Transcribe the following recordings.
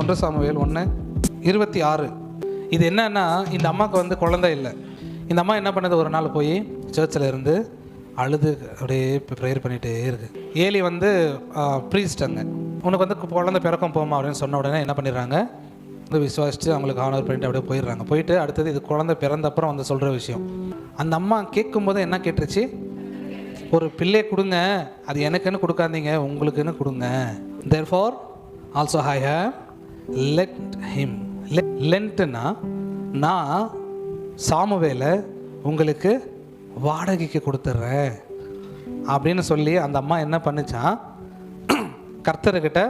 ஒன்று சாமுவேல் ஒன்று இருபத்தி ஆறு. இது என்னன்னா இந்த அம்மாவுக்கு வந்து குழந்தை இல்லை. இந்த அம்மா என்ன பண்ணுது? ஒரு நாள் போய் சர்ச்சில் இருந்து அழுது அப்படியே ப்ரேயர் பண்ணிகிட்டே இருக்கு. ஏலி வந்து ப்ரீஸ்ட் அங்கே. உனக்கு வந்து குழந்தை பிறக்கும் போமா அப்படின்னு சொன்ன உடனே என்ன பண்ணிடுறாங்க? வந்து விசுவாசித்து அவங்களுக்கு ஆனர் பண்ணிட்டு அப்படியே போயிடுறாங்க. போயிட்டு அடுத்தது இது குழந்தை பிறந்த அப்புறம் வந்து சொல்கிற விஷயம். அந்த அம்மா கேட்கும்போது என்ன கேட்டுருச்சு ஒரு பிள்ளை கொடுங்க. அது எனக்குன்னு கொடுக்காதீங்க உங்களுக்குன்னு கொடுங்க. Therefore also I have lent him லென்ட்னா நான் சாமுவேலை உங்களுக்கு வாடகைக்கு கொடுத்துட்றேன் அப்படின்னு சொல்லி அந்த அம்மா என்ன பண்ணிச்சான் கர்த்தர்கிட்ட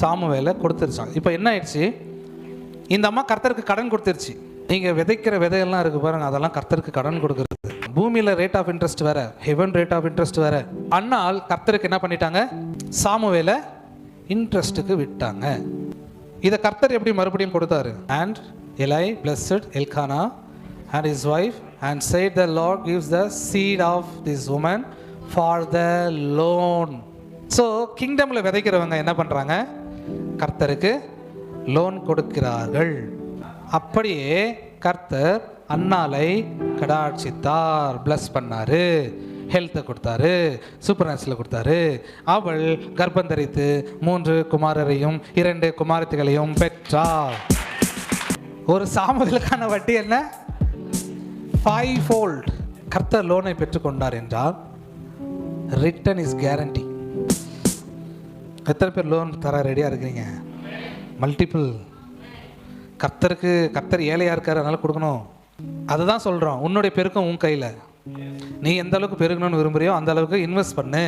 சாமுவேலை கொடுத்துருச்சான் இப்போ என்ன ஆயிடுச்சு? இந்த அம்மா கர்த்தருக்கு கடன் கொடுத்துருச்சு. நீங்கள் விதைக்கிற விதையெல்லாம் இருக்குது பாருங்க அதெல்லாம் கர்த்தருக்கு கடன் கொடுக்குறது. பூமியில் ரேட் ஆஃப் இன்ட்ரெஸ்ட் வேற ஹெவன் ரேட் ஆஃப் இன்ட்ரெஸ்ட் வேற. அண்ணால் கர்த்தருக்கு என்ன பண்ணிட்டாங்க? சாமுவேலை இன்ட்ரெஸ்ட்டுக்கு விட்டாங்க. இதை கர்த்தர் எப்படி மறுபடியும் கொடுத்தாரு? And Eli blessed Elkanah and his wife and said the Lord gives the seed of this woman for the loan so கிங்டமில் விதைக்கிறவங்க என்ன பண்ணுறாங்க கர்த்தருக்கு லோன் கொடுக்கிறார்கள். அப்படியே கர்த்தர் அன்னாலை கடாட்சித்தார் பிளஸ் பண்ணாரு. ஹெல்த்தை கொடுத்தாரு சூப்பர் நேச்சுரல் கொடுத்தாரு. அவள் கர்ப்பம் தரித்து மூன்று குமாரரையும் இரண்டு குமாரத்திகளையும் பெற்றாள். ஒரு சாமுதலுக்கான வட்டி என்ன? ஃபைவ் ஃபோல்ட் கர்த்தர் லோனை பெற்றுக்கொண்டார் என்றால் ரிட்டன் இஸ் கேரண்டி எத்தனை பேர் லோன் தர ரெடியாக இருக்கிறீங்க? மல்டிபிள் கர்த்தருக்கு கர்த்தர் ஏழையாக இருக்காரு அதனால் கொடுக்கணும். அதுதான் சொல்கிறோம் உன்னுடைய பெருக்கம் உன் கையில். நீ எந்த அளவுக்கு பெருகணும்னு விரும்புறியோ அந்த அளவுக்கு இன்வெஸ்ட் பண்ணு.